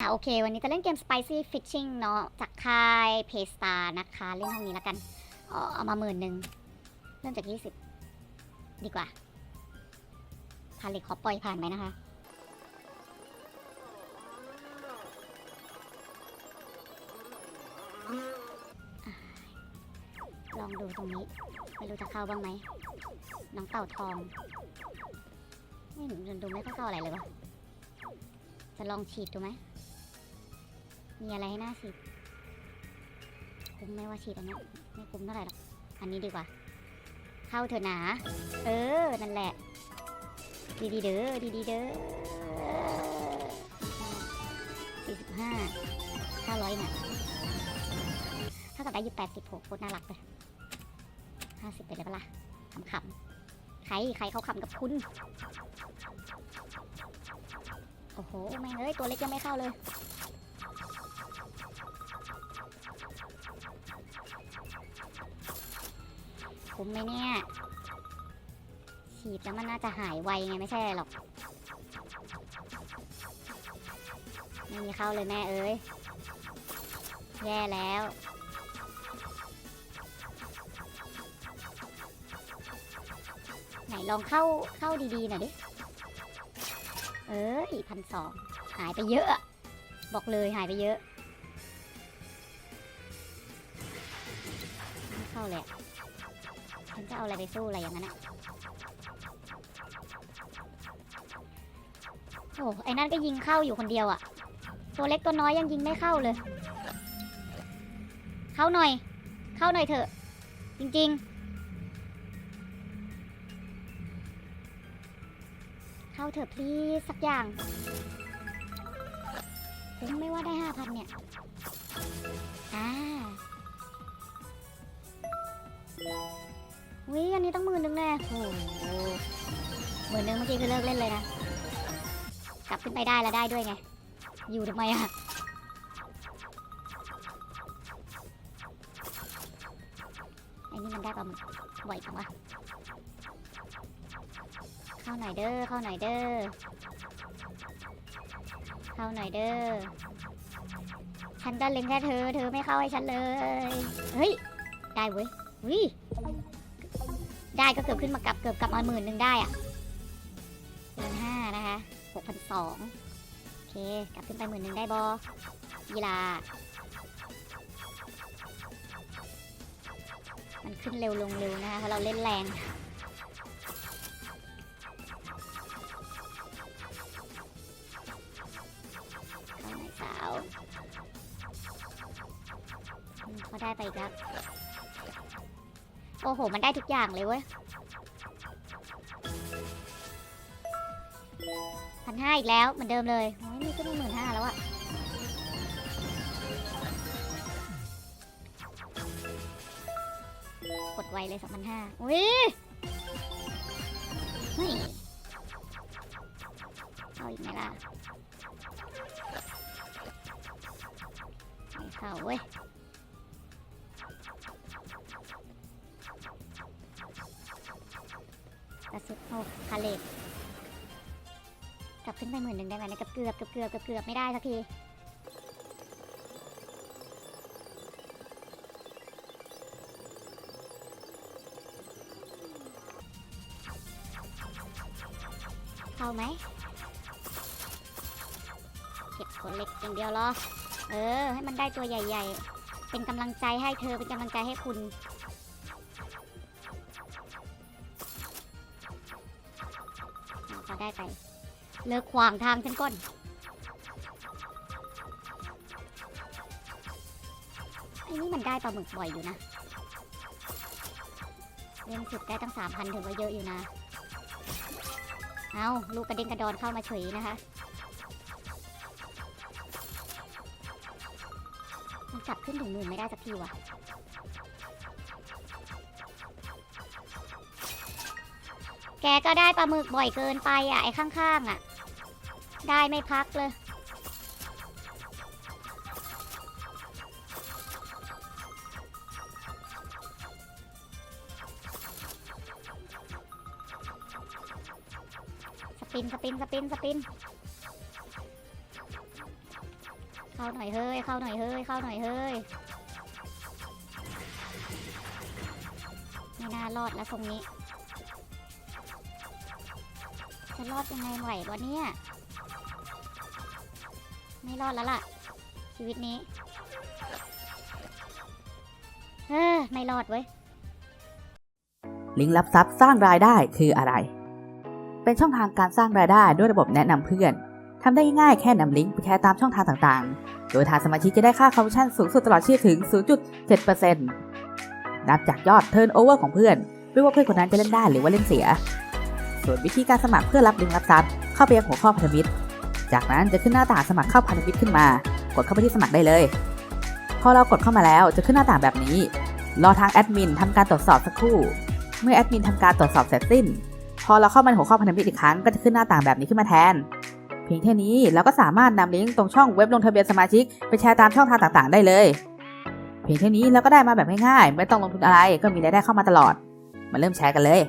อะโอเค วันนี้จะเล่นเกม Spicy Fishing เนาะจากค่าย p a y s t a r นะคะ เล่นห้องนี้แล้วกัน เอามาหมื่นหนึ่งเริ่มจาก 20 ดีกว่าพาเล็กขอปล่อยผ่านไปนะคะ ลองดูตรงนี้ ไม่รู้จะเข้าบ้างไหม น้องเต่าทองไม่เห็นดูไม่ค่อยเข้าอะไรเลยวะจะลองฉีดดูไหม มีอะไรให้น่าฉีดคุ้มไหมว่าฉีดอันนี้ไม่คุ้มเท่าไหร่หรอกอันนี้ดีกว่า เข้าเถอะหนา เออ นั่นแหละ ดีดีเด้อดีดีเด้อสี่สิบห้าห้าร้อยน่ะถ้ากับได้ยี่แปดสิบหกโคตรน่ารักเลยห้าสิบไปเลยปะล่ะขำๆใครใครเขาขำกับคุณโอ้โหแม่งเอ้ย ตัวเล็กยังไม่เข้าเลย คุ้มไหมเนี่ยฉีดแล้วมันน่าจะหายไวไงไม่ใช่หรอกไม่มีเข้าเลยแม่เอ้ยแย่แล้ว ไหนลองเข้าเข้าดีๆหน่อยดิ เอ้ยพันสองหายไปเยอะ บอกเลยหายไปเยอะ ไม่เข้าเลย ฉันจะเอาอะไรไปสู้อะไรอย่างนั้นอะโอ้ไอ้นั่นก็ยิงเข้าอยู่คนเดียวอะตัวเล็กตัวน้อยยังยิงไม่เข้าเลย เข้าหน่อย เข้าหน่อยเถอะ จริง ๆ เข้าเถอะพลีสักอย่างผมไม่ว่าได้ห้าพันเนี่ย อ่า วิอันนี้ต้องหมื่นหนึ่งแน่โอ้โหหมื่นหนึ่งเมื่อกี้คือเลิกเล่นเลยนะ กลับขึ้นไปได้แล้วได้ด้วยไง อยู่ทำไมอะไอ้นี่มันได้ปลาหมึกบ่อยจังวะ เข้าหน่อยเด้อ เข้าหน่อยเด้อ เข้าหน่อยเด้อ ฉันก็เล็งแค่เธอ เธอไม่เข้าให้ฉันเลย เฮ้ย ได้เว้ยวิ ได้ก็เกือบขึ้นมากับเกือบกลับมาหมื่นหนึ่งได้อะหมื่นห้านะคะหกพันสองโอเคกลับขึ้นไปหมื่นหนึ่งได้บอยีลามันขึ้นเร็วลงเร็วนะคะเพราะเราเล่นแรงสาวอืมเขาได้ไปอีกแล้ว โอ้โห มันได้ทุกอย่างเลยเว้ยพันห้าอีกแล้วเหมือนเดิมเลยโอ้ยนี่ก็มีหมื่นห้าแล้วอะกดไวเลยสองพันห้าอุ้ยเฮ้ยอาอีกไหมล่ะไม่เข้าเว้ย กระสุดโอ้พาเลตกลับขึ้นไปหมื่นหนึ่งได้ไหมนะเกือบเกือบเกือบเกือบเกือบเกือบไม่ได้สักทีเข้าไหมเก็บขนเล็กอย่างเดียวเหรอ เออ ให้มันได้ตัวใหญ่ ๆ เป็นกำลังใจให้เธอเป็นกำลังใจให้คุณ ได้ไป เลิกขวางทางฉันก่อน ไอ้นี่มันได้ปลาหมึกบ่อยอยู่นะเล่นสุดได้ตั้งสามพันถือว่าเยอะอยู่นะ เอาลูกกระเด้งกระดอนเข้ามาเฉยนะคะ มันกลับขึ้นถึงหมื่นไม่ได้สักทีว่ะ แกก็ได้ปลาหมึกบ่อยเกินไปอะไอ้ข้างๆอะ ได้ไม่พักเลย สปินสปินสปินสปิน เข้าหน่อยเฮ้ย เข้าหน่อยเฮ้ย เข้าหน่อยเฮ้ย ไม่น่ารอดแล้วตรงนี้ จะรอดยังไงไหววะเนี่ย ไม่รอดแล้วล่ะ ชีวิตนี้ เออไม่รอดเว้ย ลิงก์รับทรัพย์สร้างรายได้คืออะไร เป็นช่องทางการสร้างรายได้ด้วยระบบแนะนำเพื่อนทำได้ง่ายแค่นำลิงก์ไปแชร์ตามช่องทางต่างๆ โดยทางสมาชิกจะได้ค่าคอมมิชชั่นสูงสุดตลอดชีพถึง 0.7%นับจากยอดเทิร์นโอเวอร์ของเพื่อน ไม่ว่าเพื่อนคนนั้นจะเล่นได้หรือว่าเล่นเสีย ส่วนวิธีการสมัครเพื่อรับลิงก์รับทรัพย์เข้าไปยังหัวข้อพันธมิตร จากนั้นจะขึ้นหน้าต่างสมัครเข้าพันธมิตรขึ้นมา กดเข้าไปที่สมัครได้เลย พอเรากดเข้ามาแล้วจะขึ้นหน้าต่างแบบนี้ รอทางแอดมินทำการตรวจสอบสักครู่ เมื่อแอดมินทำการตรวจสอบเสร็จสิ้น พอเราเข้ามาในหัวข้อพันธมิตรอีกครั้งก็จะขึ้นหน้าต่างแบบนี้ขึ้นมาแทน เพียงแค่นี้เราก็สามารถนำลิงก์ตรงช่องเว็บลงทะเบียนสมาชิกไปแชร์ตามช่องทางต่าง ๆ ได้เลย เพียงแค่นี้เราก็ได้มาแบบง่ายๆไม่ต้องลงทุนอะไรก็มีรายได้เข้ามาตลอด มาเริ่มแชร์กันเลย